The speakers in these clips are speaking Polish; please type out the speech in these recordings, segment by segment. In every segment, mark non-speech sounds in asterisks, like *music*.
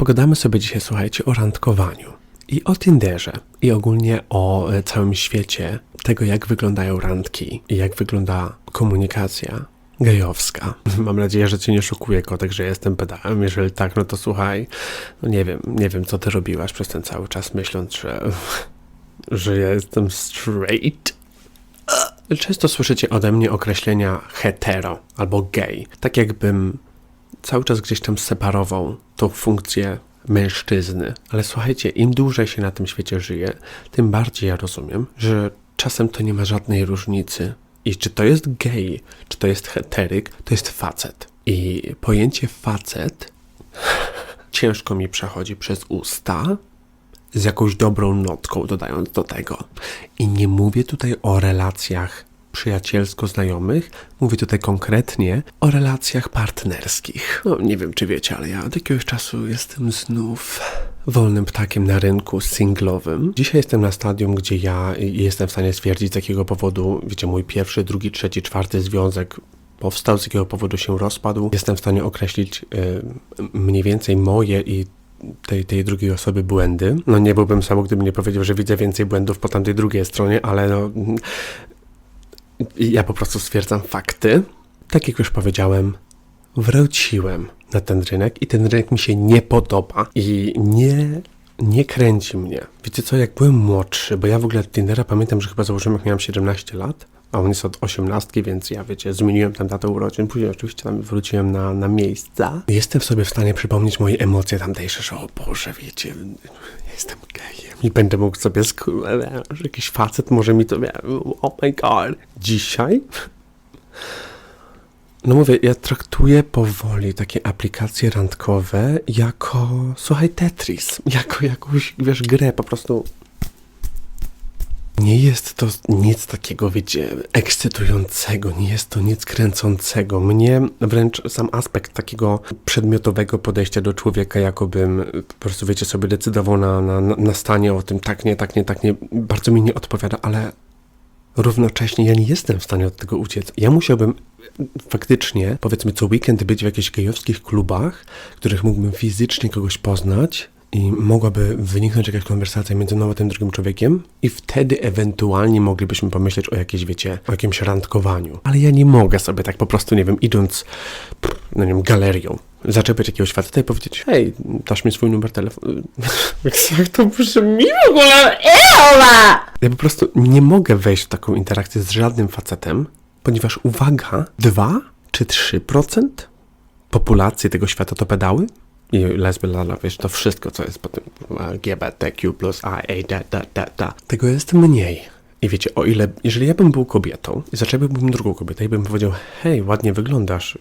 Pogadamy sobie dzisiaj, słuchajcie, o randkowaniu. I o Tinderze. I ogólnie o e, całym świecie tego, jak wyglądają randki i jak wygląda komunikacja gejowska. *laughs* Mam nadzieję, że cię nie szokuje kotek, że jestem pedałem. Jeżeli tak, no to słuchaj, no nie wiem, nie wiem, co ty robiłaś przez ten cały czas, myśląc, że, *laughs* że ja jestem straight. Często słyszycie ode mnie określenia hetero albo gay. Tak jakbym cały czas gdzieś tam separował tą funkcję mężczyzny. Ale słuchajcie, im dłużej się na tym świecie żyje, tym bardziej ja rozumiem, że czasem to nie ma żadnej różnicy. I czy to jest gej, czy to jest heteryk, to jest facet. I pojęcie facet *laughs* ciężko mi przechodzi przez usta, z jakąś dobrą notką dodając do tego. I nie mówię tutaj o relacjach przyjacielsko-znajomych, mówię tutaj konkretnie o relacjach partnerskich. No, nie wiem, czy wiecie, ale ja od jakiegoś czasu jestem znów wolnym ptakiem na rynku singlowym. Dzisiaj jestem na stadium, gdzie ja jestem w stanie stwierdzić, z jakiego powodu, wiecie, mój pierwszy, drugi, trzeci, czwarty związek powstał, z jakiego powodu się rozpadł. Jestem w stanie określić y, mniej więcej moje i tej, tej drugiej osoby błędy. No nie byłbym sam, gdybym nie powiedział, że widzę więcej błędów po tamtej drugiej stronie, ale no, ja po prostu stwierdzam fakty. Tak jak już powiedziałem, wróciłem na ten rynek i ten rynek mi się nie podoba i nie, nie kręci mnie. Wiecie co, jak byłem młodszy, bo ja w ogóle Tindera pamiętam, że chyba założyłem jak miałem 17 lat, a on jest od 18, więc ja wiecie, zmieniłem tam datę urodzin, później oczywiście tam wróciłem na, na miejsca. Jestem sobie w stanie przypomnieć moje emocje tamtejsze, że o Boże, wiecie, jestem gejem i będę mógł sobie sk- że jakiś facet może mi to, oh my god. Dzisiaj no mówię, ja traktuję powoli takie aplikacje randkowe jako, słuchaj, Tetris, jako jakąś, wiesz, grę, po prostu nie jest to nic takiego, wiecie, ekscytującego, nie jest to nic kręcącego. Mnie wręcz sam aspekt takiego przedmiotowego podejścia do człowieka, jakobym po prostu, wiecie, sobie decydował na, na, na stanie o tym, tak nie, tak nie, tak nie, bardzo mi nie odpowiada, ale równocześnie ja nie jestem w stanie od tego uciec. Ja musiałbym faktycznie, powiedzmy, co weekend być w jakichś gejowskich klubach, w których mógłbym fizycznie kogoś poznać, i mogłaby wyniknąć jakaś konwersacja między mną a tym drugim człowiekiem i wtedy ewentualnie moglibyśmy pomyśleć o jakiejś, wiecie, o jakimś randkowaniu. Ale ja nie mogę sobie tak po prostu, nie wiem, idąc, no nie wiem, galerią, zaczepiać jakiegoś faceta i powiedzieć, hej, dasz mi swój numer telefonu. *laughs* Jak to brzmi w ogóle? Ewa! Ja po prostu nie mogę wejść w taką interakcję z żadnym facetem, ponieważ uwaga, 2 czy 3% populacji tego świata to pedały? I lesby, lala, wiesz, to wszystko, co jest po tym LGBTQ+, A, A, D, D, D, D. Tego jest mniej. I wiecie, o ile, jeżeli ja bym był kobietą i zaczęłbym drugą kobietę i bym powiedział, hej, ładnie wyglądasz,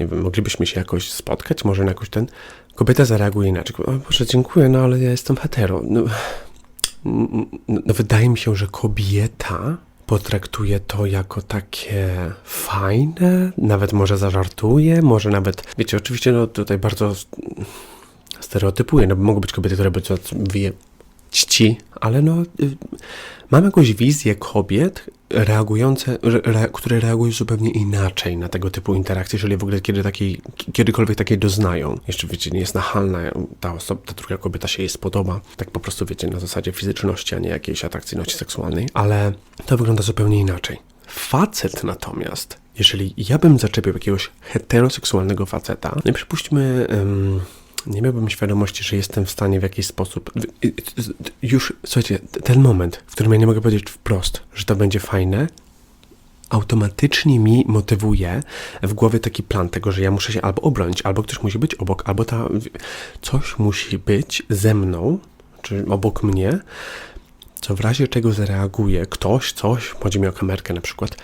nie wiem, moglibyśmy się jakoś spotkać, może na jakoś ten... Kobieta zareaguje inaczej. O Boże, dziękuję, no ale ja jestem hetero. No, no, no wydaje mi się, że kobieta potraktuje to jako takie fajne, nawet może zażartuje, może nawet, wiecie, oczywiście no tutaj bardzo stereotypuje, no mogą być kobiety, które by czci, ale no y, mam jakąś wizję kobiet reagujące, re, które reagują zupełnie inaczej na tego typu interakcje, jeżeli w ogóle kiedy takiej, kiedykolwiek takiej doznają. Jeszcze wiecie, nie jest nachalna, ta osoba, ta druga kobieta się jej spodoba, tak po prostu wiecie, na zasadzie fizyczności, a nie jakiejś atrakcyjności seksualnej, ale to wygląda zupełnie inaczej. Facet natomiast, jeżeli ja bym zaczepił jakiegoś heteroseksualnego faceta, no i przypuśćmy... Um, nie miałbym świadomości, że jestem w stanie w jakiś sposób. Już, słuchajcie, ten moment, w którym ja nie mogę powiedzieć wprost, że to będzie fajne, automatycznie mi motywuje w głowie taki plan tego, że ja muszę się albo obronić, albo ktoś musi być obok, albo ta, coś musi być ze mną, czy obok mnie, co w razie czego zareaguje ktoś, coś, chodzi mi o kamerkę na przykład,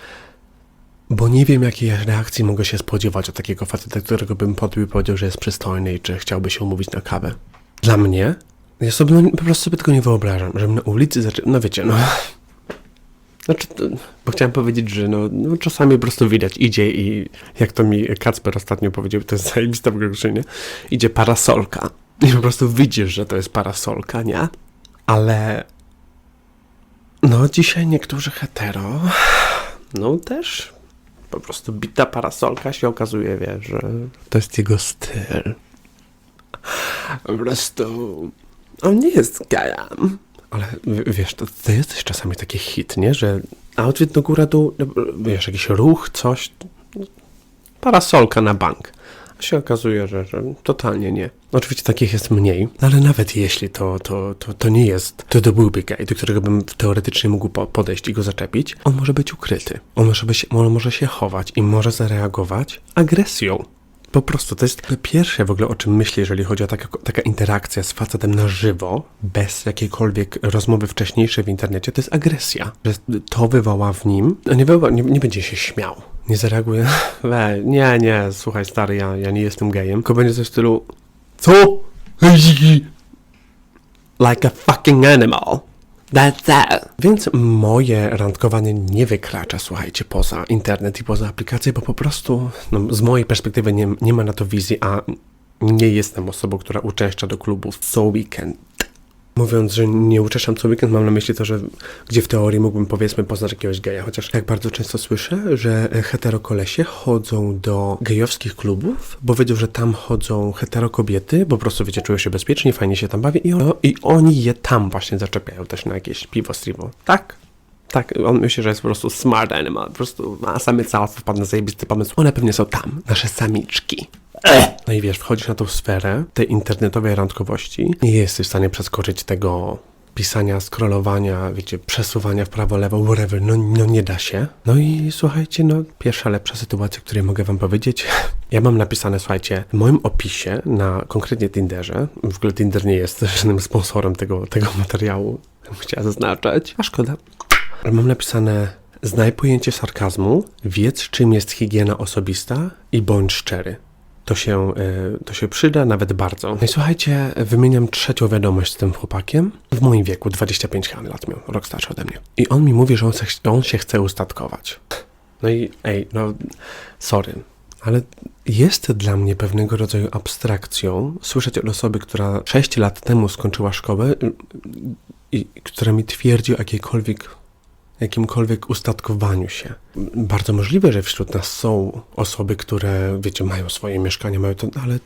bo nie wiem, jakiej reakcji mogę się spodziewać od takiego faceta, którego bym podbił i powiedział, że jest przystojny i czy chciałby się umówić na kawę. Dla mnie, ja sobie no, po prostu sobie tego nie wyobrażam, żebym na ulicy zaczął, no wiecie, no... Znaczy, bo chciałem powiedzieć, że no, no, czasami po prostu widać, idzie i jak to mi Kacper ostatnio powiedział, to jest zajebiste w ogóle, idzie parasolka i po prostu widzisz, że to jest parasolka, nie? Ale no dzisiaj niektórzy hetero, no też po prostu bita parasolka się okazuje, wie, że to jest jego styl. po prostu on nie jest gejem. Ale wiesz, to, to jest też czasami taki hit, nie? Że outfit do góra, dół, wiesz, jakiś ruch, coś, parasolka na bank. Się okazuje, że, że totalnie nie. Oczywiście takich jest mniej, no ale nawet jeśli to, to, to, to nie jest, to to byłby gej, do którego bym teoretycznie mógł po- podejść i go zaczepić, on może być ukryty. On może, być, on może się chować i może zareagować agresją. Po prostu to jest pierwsze w ogóle o czym myślę, jeżeli chodzi o taka, taka interakcja z facetem na żywo, bez jakiejkolwiek rozmowy wcześniejszej w internecie, to jest agresja. Że to wywoła w nim, no nie, wywoła, nie, nie będzie się śmiał, nie zareaguje, *laughs* we, nie, nie, słuchaj stary, ja, ja nie jestem gejem, tylko będzie coś w stylu, co? Like a fucking animal. That's that. Więc moje randkowanie nie wykracza, słuchajcie, poza internet i poza aplikacje, bo po prostu no, z mojej perspektywy nie, nie ma na to wizji, a nie jestem osobą, która uczęszcza do klubów co weekend. Mówiąc, że nie uczęszczam co weekend, mam na myśli to, że gdzie w teorii mógłbym powiedzmy poznać jakiegoś geja, chociaż tak bardzo często słyszę, że heterokolesie chodzą do gejowskich klubów, bo wiedzą, że tam chodzą heterokobiety, bo po prostu wiecie, czują się bezpiecznie, fajnie się tam bawią i, on, i oni je tam właśnie zaczepiają też na jakieś piwo, striwo. Tak? Tak, on myśli, że jest po prostu smart animal, po prostu ma samica wpadł na zajebisty pomysł. One pewnie są tam, nasze samiczki. No i wiesz, wchodzisz na tą sferę tej internetowej randkowości nie jesteś w stanie przeskoczyć tego pisania, scrollowania, wiecie, przesuwania w prawo, lewo, whatever, no, no nie da się. No i słuchajcie, no pierwsza lepsza sytuacja, o której mogę wam powiedzieć. *laughs* Ja mam napisane, słuchajcie, w moim opisie na konkretnie Tinderze, w ogóle Tinder nie jest *laughs* żadnym sponsorem tego, tego materiału, chciała zaznaczać, a szkoda. Mam napisane znaj pojęcie sarkazmu, wiedz czym jest higiena osobista i bądź szczery. To się, y, to się przyda nawet bardzo. No i słuchajcie, wymieniam trzecią wiadomość z tym chłopakiem. W moim wieku, 25 chyba lat miał, rok starszy ode mnie. I on mi mówi, że on, se, on się chce ustatkować. No i ej, no sorry, ale jest dla mnie pewnego rodzaju abstrakcją słyszeć od osoby, która 6 lat temu skończyła szkołę y, i która mi twierdzi o jakiejkolwiek jakimkolwiek ustatkowaniu się. Bardzo możliwe, że wśród nas są osoby, które, wiecie, mają swoje mieszkania, mają to, ale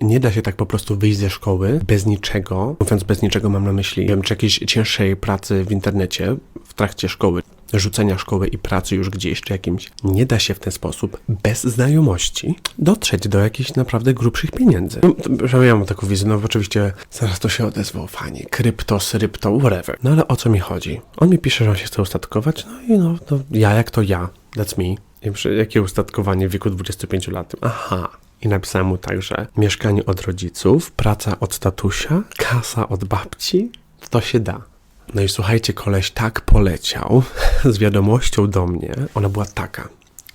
nie- da się tak po prostu wyjść ze szkoły bez niczego. Mówiąc bez niczego mam na myśli, wiem, czy jakiejś cięższej pracy w internecie w trakcie szkoły, rzucenia szkoły i pracy już gdzieś, czy jakimś. Nie da się w ten sposób bez znajomości dotrzeć do jakichś naprawdę grubszych pieniędzy. No, to- ja mam taką wizję, no oczywiście zaraz to się odezwał, fajnie, krypto, srypto, whatever. No ale o co mi chodzi? On mi pisze, że on się chce ustatkować, no i no, no ja jak to ja, that's me. Jakie ustatkowanie w wieku 25 lat? Aha. I napisałem mu tak, że mieszkanie od rodziców, praca od tatusia, kasa od babci, to się da. No i słuchajcie, koleś tak poleciał *laughs* z wiadomością do mnie. Ona była taka,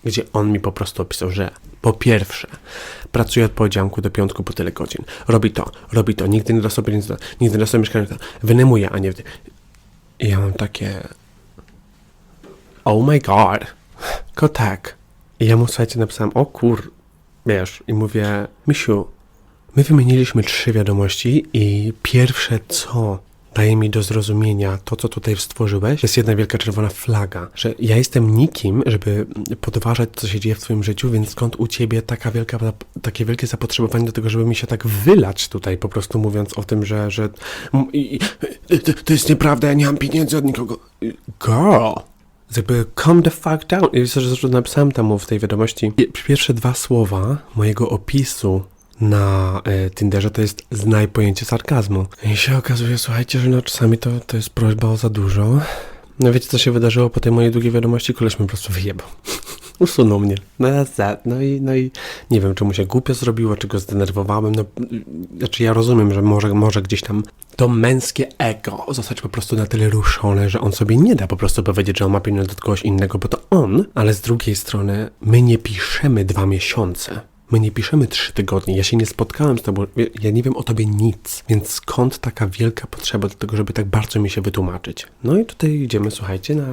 gdzie on mi po prostu opisał, że po pierwsze, pracuje od poniedziałku do piątku po tyle godzin. Robi to, robi to, nigdy nie sobie nic, nigdy nie sobie mieszkania, wynajmuje, a nie... I ja mam takie... Oh my god. Tylko tak. I ja mu, słuchajcie, napisałem, o kur... Wiesz, i mówię, Misiu, My wymieniliśmy trzy wiadomości i pierwsze co daje mi do zrozumienia to, co tutaj stworzyłeś, to jest jedna wielka czerwona flaga, że ja jestem nikim, żeby podważać, co się dzieje w twoim życiu, więc skąd u ciebie taka wielka, takie wielkie zapotrzebowanie do tego, żeby mi się tak wylać tutaj, po prostu mówiąc o tym, że, że i, i, to, to jest nieprawda, ja nie mam pieniędzy od nikogo. Girl! Jakby calm the fuck down. I zresztą napisałem temu w tej wiadomości pie- pierwsze dwa słowa mojego opisu na e, Tinderze to jest znaj pojęcie sarkazmu. I się okazuje, słuchajcie, że no czasami to, to jest prośba o za dużo. No wiecie, co się wydarzyło po tej mojej długiej wiadomości? Koleś mnie po prostu wyjebał. *laughs* Usunął mnie. No, no i, no i nie wiem, czy mu się głupio zrobiło, czy go zdenerwowałem. No, znaczy ja rozumiem, że może, może gdzieś tam to męskie ego zostać po prostu na tyle ruszone, że on sobie nie da po prostu powiedzieć, że on ma pieniądze od kogoś innego, bo to on, ale z drugiej strony my nie piszemy dwa miesiące. My nie piszemy trzy tygodnie. Ja się nie spotkałem z tobą. ja- nie wiem o tobie nic. Więc skąd taka wielka potrzeba do tego, żeby tak bardzo mi się wytłumaczyć? No i tutaj idziemy, słuchajcie, na.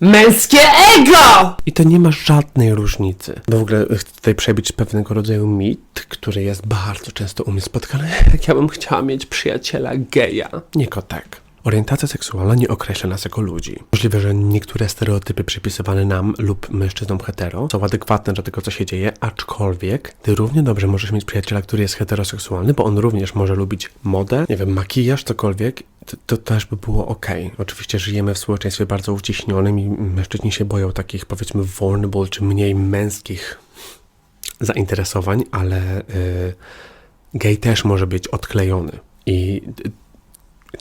Męskie ego! I to nie ma żadnej różnicy. W ogóle chcę tutaj przebić pewnego rodzaju mit, który jest bardzo często u mnie spotkany. *laughs* Jak ja bym chciała mieć przyjaciela geja. Nie kotek. Orientacja seksualna nie określa nas jako ludzi. Możliwe, że niektóre stereotypy przypisywane nam lub mężczyznom hetero są adekwatne do tego, co się dzieje, aczkolwiek ty równie dobrze możesz mieć przyjaciela, który jest heteroseksualny, bo on również może lubić modę, nie wiem, makijaż, cokolwiek. To, to też by było ok. Oczywiście żyjemy w społeczeństwie bardzo uciśnionym i mężczyźni się boją takich, powiedzmy, vulnerable czy mniej męskich zainteresowań, ale y, gej też może być odklejony. I y,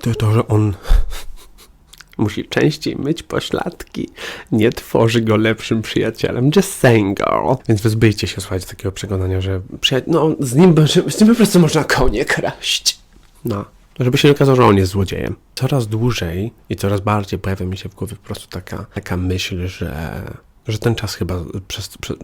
to, to, że on *laughs* musi częściej myć pośladki, nie tworzy go lepszym przyjacielem. Just saying, girl. Więc wyzbyjcie się, słuchajcie, takiego przekonania, że przyja- no, z nim, z nim po prostu można konie kraść. No. Żeby się nie okazało, że on jest złodziejem. Coraz dłużej i coraz bardziej pojawia mi się w głowie po prostu taka, taka myśl, że, że ten czas chyba, przez, przez,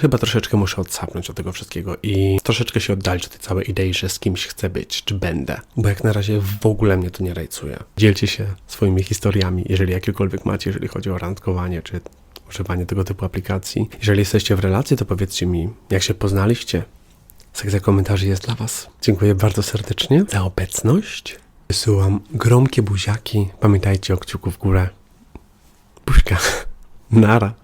chyba troszeczkę muszę odsapnąć od tego wszystkiego i troszeczkę się oddalić od tej całej idei, że z kimś chcę być, czy będę. Bo jak na razie w ogóle mnie to nie rajcuje. Dzielcie się swoimi historiami, jeżeli jakiekolwiek macie, jeżeli chodzi o randkowanie, czy używanie tego typu aplikacji. Jeżeli jesteście w relacji, to powiedzcie mi, jak się poznaliście, Sekcja komentarzy jest dla Was. Dziękuję bardzo serdecznie za obecność. Wysyłam gromkie buziaki. Pamiętajcie o kciuku w górę. Buźka. Nada.